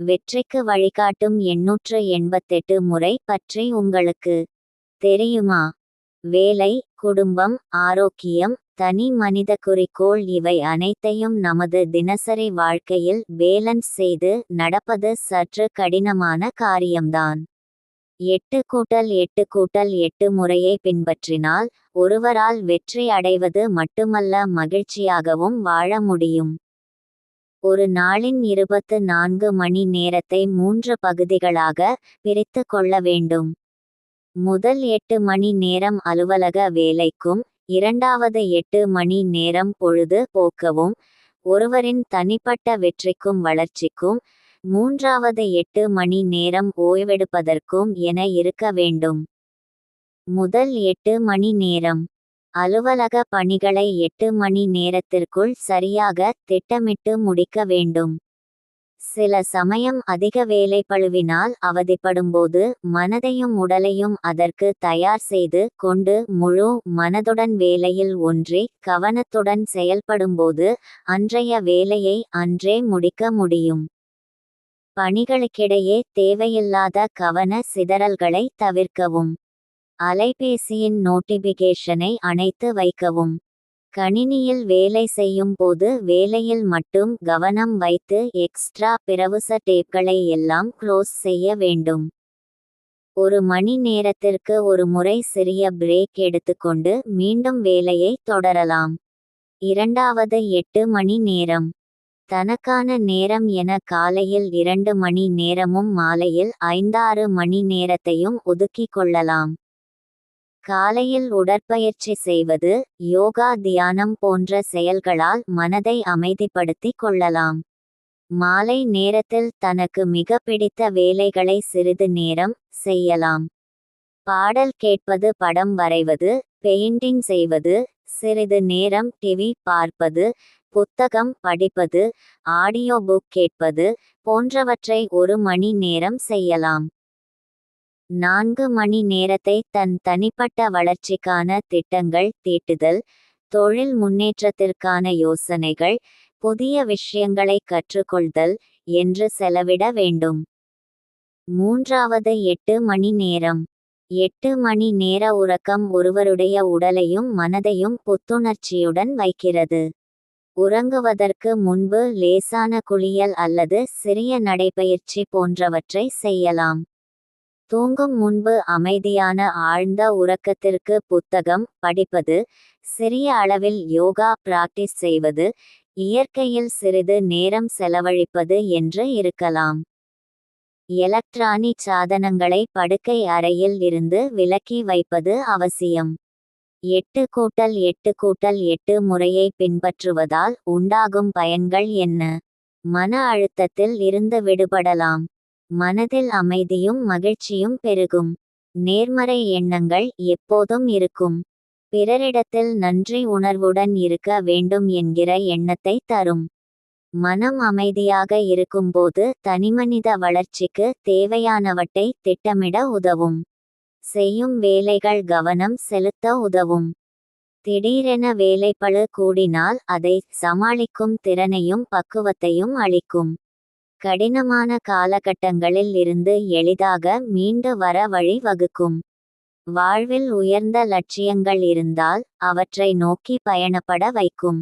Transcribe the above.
வெற்றிக்கு வழிகாட்டும் எண்ணூற்று எண்பத்தெட்டு முறை பற்றி உங்களுக்கு தெரியுமா? வேலை குடும்பம் ஆரோக்கியம் தனி மனித குறிக்கோள் இவை அனைத்தையும் நமது தினசரி வாழ்க்கையில் பேலன்ஸ் செய்து நடப்பது சற்று கடினமான காரியம்தான். எட்டு கூட்டல் எட்டு கூட்டல் எட்டு முறையை பின்பற்றினால் ஒருவரால் வெற்றி அடைவது மட்டுமல்ல மகிழ்ச்சியாகவும் வாழ முடியும். ஒரு நாளின் இருபத்து நான்கு மணி நேரத்தை மூன்று பகுதிகளாக பிரித்து கொள்ள வேண்டும். முதல் எட்டு மணி நேரம் அலுவலக வேலைக்கும் இரண்டாவது எட்டு மணி நேரம் பொழுது போக்கவும் ஒருவரின் தனிப்பட்ட வெற்றிக்கும் வளர்ச்சிக்கும் மூன்றாவது எட்டு மணி நேரம் ஓய்வெடுப்பதற்கும் என இருக்க வேண்டும். முதல் எட்டு மணி நேரம். அலுவலக பணிகளை எட்டு மணி நேரத்திற்குள் சரியாக திட்டமிட்டு முடிக்க வேண்டும். சில சமயம் அதிக வேலை பழுவினால் அவதிப்படும்போது மனதையும் உடலையும் அதற்கு தயார் செய்து கொண்டு முழு மனதுடன் வேலையில் ஒன்றி கவனத்துடன் செயல்படும்போது அன்றைய வேலையை அன்றே முடிக்க முடியும். பணிகளுக்கிடையே தேவையில்லாத கவன சிதறல்களை தவிர்க்கவும். அலைபேசியின் நோட்டிபிகேஷனை அணைத்து வைக்கவும். கணினியில் வேலை செய்யும் போது வேலையில் மட்டும் கவனம் வைத்து எக்ஸ்ட்ரா பிரவுச டேப்களை எல்லாம் க்ளோஸ் செய்ய வேண்டும். ஒரு மணி நேரத்திற்கு ஒரு முறை சிறிய பிரேக் எடுத்துக்கொண்டு மீண்டும் வேலையை தொடரலாம். இரண்டாவது எட்டு மணி நேரம். தனக்கான நேரம் என காலையில் இரண்டு மணி நேரமும் மாலையில் ஐந்தாறு மணி நேரத்தையும் ஒதுக்கிக் கொள்ளலாம். காலையில் உடற்பயிற்சி செய்வது யோகா தியானம் போன்ற செயல்களால் மனதை அமைதிப்படுத்திக் கொள்ளலாம். மாலை நேரத்தில் தனக்கு மிக பிடித்த வேலைகளை சிறிது நேரம் செய்யலாம். பாடல் கேட்பது படம் வரைவது பெயிண்டிங் செய்வது சிறிது நேரம் டிவி பார்ப்பது புத்தகம் படிப்பது ஆடியோ புக் கேட்பது போன்றவற்றை ஒரு மணி நேரம் செய்யலாம். நான்கு மணி நேரத்தை தன் தனிப்பட்ட வளர்ச்சிக்கான திட்டங்கள் தீட்டுதல் தொழில் முன்னேற்றத்திற்கான யோசனைகள் புதிய விஷயங்களை கற்றுக்கொள்தல் என்று செலவிட வேண்டும். மூன்றாவது எட்டு மணி நேரம். எட்டு மணி நேர உறக்கம் ஒருவருடைய உடலையும் மனதையும் புத்துணர்ச்சியுடன் வைக்கிறது. உறங்குவதற்கு முன்பு லேசான குளியல் அல்லது சிறிய நடைபயிற்சி போன்றவற்றை செய்யலாம். தூங்கும் முன்பு அமைதியான ஆழ்ந்த உறக்கத்திற்கு புத்தகம் படிப்பது சிறிய அளவில் யோகா பிராக்டிஸ் செய்வது இயற்கையில் சிறிது நேரம் செலவழிப்பது என்று இருக்கலாம். எலக்ட்ரானிக் சாதனங்களை படுக்கை அறையில் இருந்து விலக்கி வைப்பது அவசியம். எட்டு கூட்டல் எட்டு கூட்டல் எட்டு முறையை பின்பற்றுவதால் உண்டாகும் பயன்கள் என்ன? மன அழுத்தத்தில் இருந்து விடுபடலாம். மனதில் அமைதியும் மகிழ்ச்சியும் பெருகும். நேர்மறை எண்ணங்கள் எப்போதும் இருக்கும். பிறரிடத்தில் நன்றி உணர்வுடன் இருக்க வேண்டும் என்கிற எண்ணத்தை தரும். மனம் அமைதியாக இருக்கும்போது தனிமனித வளர்ச்சிக்கு தேவையானவற்றை திட்டமிட உதவும். செய்யும் வேலைகள் கவனம் செலுத்த உதவும். திடீரென வேலைப்பழு கூடினால் அதை சமாளிக்கும் திறனையும் பக்குவத்தையும் அளிக்கும். கடினமான காலகட்டங்களில் இருந்து எளிதாக மீண்டு வர வழி வகுக்கும். வாழ்வில் உயர்ந்த லட்சியங்கள் இருந்தால் அவற்றை நோக்கி பயணப்பட வைக்கும்.